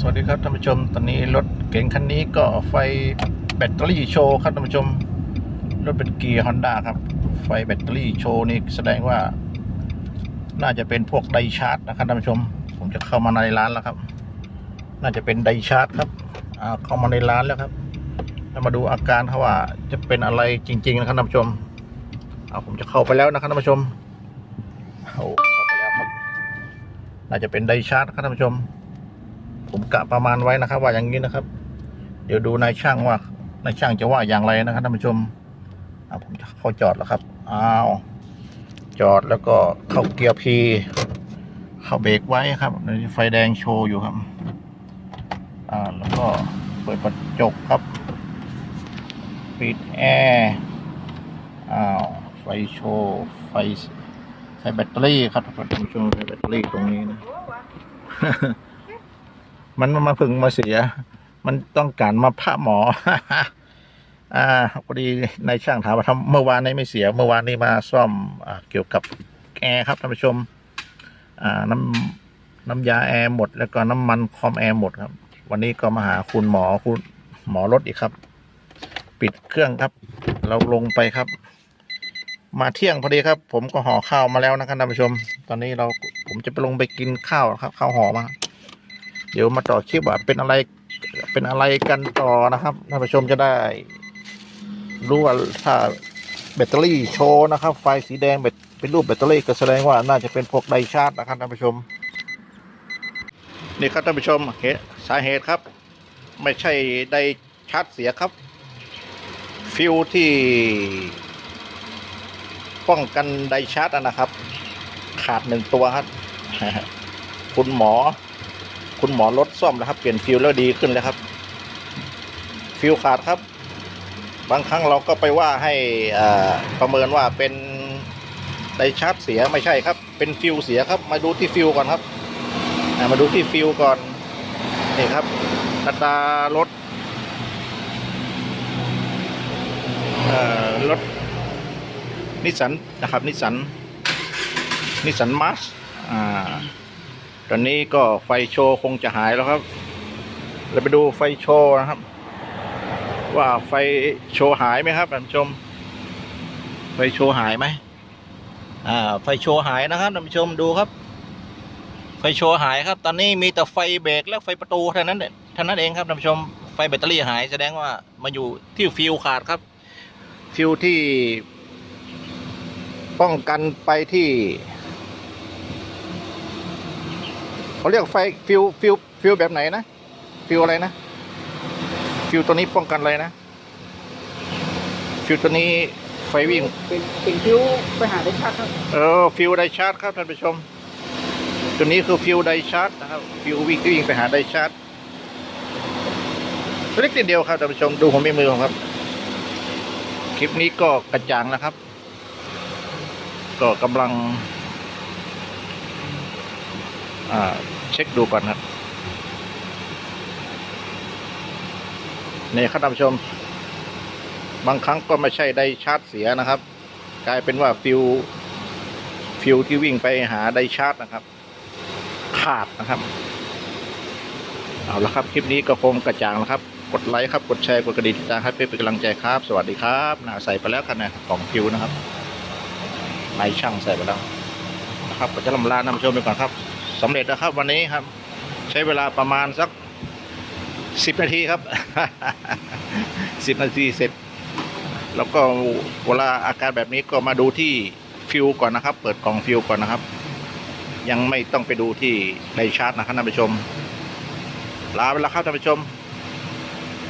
สวัสดีครับท่านผู้ชม ตอนนี้รถเก๋งคันนี้ก็ไฟแบตเตอรี่โชว์ครับท่านผู้ชม รถเป็นเกียร์ฮอนด้าครับ ไฟแบตเตอรี่โชว์นี่แสดงว่า น่าจะเป็นพวกไดชาร์จนะครับท่านผู้ชม ผมจะเข้ามาในร้านแล้วครับ น่าจะเป็นไดชาร์จครับเข้ามาในร้านแล้วครับมาดูอาการเขาว่าจะเป็นอะไรจริง ๆ นะครับท่านผู้ชมเอาผมจะเข้าไปแล้วนะครับท่านผู้ชมโอ้เข้าไปแล้วครับ น่าจะเป็นไดชาร์จครับท่านผู้ชม ผมกะประมาณไว้นะครับ ว่าอย่างนี้นะครับ เดี๋ยวดูนายช่างว่านายช่างจะว่าอย่างไรนะครับท่านผู้ชมอ่าผมจะเข้าจอดแล้วครับอ้าวจอดแล้วก็เข้าเกียร์พีเข้าเบรกไว้ครับไฟแดงโชว์อยู่ครับ อ่าแล้วก็เปิดกระจกครับ ปิดแอร์อ้าวไฟโชว์ไฟใส่แบตเตอรี่ครับท่านผู้ชมใส่แบตเตอรี่ตรงนี้นะ มันมาพึ่งมาเสีย มันต้องการมาพระหมอ อ่าพอดีนายช่างถามว่าทำเมื่อวานนี้ไม่เสีย เมื่อวานนี้มาซ่อมอเกี่ยวกับแอร์ครับท่านผู้ชม อ่าน้ำน้ำยาแอร์หมด แล้วก็น้ำมันคอมแอร์หมดครับ วันนี้ก็มาหาคุณหมอคุณหมอรถอีกครับ ปิดเครื่องครับ เราลงไปครับ มาเที่ยงพอดีครับ ผมก็ห่อข้าวมาแล้วนะครับท่านผู้ชม ตอนนี้เราผมจะไปลงไปกินข้าวครับ ข้าวห่อมา เดี๋ยวมาต่อคลิปว่าเป็นอะไรเป็นอะไรกันต่อนะครับท่านผู้ชมจะได้รู้ว่าถ้าแบตเตอรี่โชว์นะครับ ไฟสีแดงเป็นรูปแบตเตอรี่ก็แสดงว่าน่าจะเป็นพวกไดชาร์จนะครับท่านผู้ชม นี่ครับท่านผู้ชมเหตุสาเหตุครับ ไม่ใช่ไดชาร์จเสียครับ ฟิวที่ป้องกันไดชาร์จนะครับ ขาดหนึ่งตัวครับคุณหมอ คุณหมอรถซ่อมแล้วครับ เปลี่ยนฟิวแล้วดีขึ้นแล้วครับ ฟิวขาดครับ บางครั้งเราก็ไปว่าให้ประเมินว่าเป็นไดชาร์จเสียไม่ใช่ครับ เป็นฟิวเสียครับ มาดูที่ฟิวก่อนครับมาดูที่ฟิวก่อนนี่ครับอัตรารถรถนิสสันนะครับนิสสันนิสสันมาร์อ่า ตอนนี้ก็ไฟโชว์คงจะหายแล้วครับ เราไปดูไฟโชว์นะครับ ว่าไฟโชว์หายไหมครับท่านผู้ชม ไฟโชว์หายไหมอ่า ไฟโชว์หายนะครับท่านผู้ชมดูครับ ไฟโชว์หายครับ ตอนนี้มีแต่ไฟเบรกและไฟประตูเท่านั้นเองเท่านั้นเองครับท่านผู้ชม ไฟแบตเตอรี่หายแสดงว่ามาอยู่ที่ฟิวขาดครับ ฟิวที่ ป้องกันไปที่ เขาเรียกไฟฟิวฟิวฟิวแบบไหนนะ ฟิวอะไรนะ ฟิวตัวนี้ป้องกันอะไรนะ ฟิวตัวนี้ไฟวิ่ง เป็นเป็นคิ้วไปหาได้ชัดครับเออฟิวไดชาร์จครับท่านผู้ชม ตัวนี้คือฟิวไดชาร์จนะครับ ฟิววิ่งวิ่งไปหาไดชาร์จตัวเล็กนิดเดียวครับท่านผู้ชมดูผมมีมือผมครับ คลิปนี้ก็กระจ่างนะครับ ก็กำลัง เช็คดูก่อนครับนี่ครับท่านผู้ชม บางครั้งก็ไม่ใช่ได้ชาร์จเสียนะครับ กลายเป็นว่าฟิวฟิวที่วิ่งไปหาได้ชาร์จนะครับ ขาดนะครับ เอาละครับ คลิปนี้ก็คงกระจ่างแล้วครับ กดไลค์ครับ กดแชร์ กดกระดิ่งติดตามให้เพื่อเป็นกำลังใจครับ สวัสดีครับน่าใส่ไปแล้วกันนะของฟิวนะครับนายช่างใส่ไปแล้วนะครับก็จะลำลาท่านผู้ชมไปก่อนครับ สำเร็จนะครับวันนี้ครับ ใช้เวลาประมาณสักสิบนาทีครับสิบนาทีเสร็จ แล้วก็เวลาอาการแบบนี้ก็มาดูที่ฟิวก่อนนะครับ เปิดกล่องฟิวก่อนนะครับ ยังไม่ต้องไปดูที่ในชาร์ตนะครับท่านผู้ชม ลาไปแล้วครับท่านผู้ชม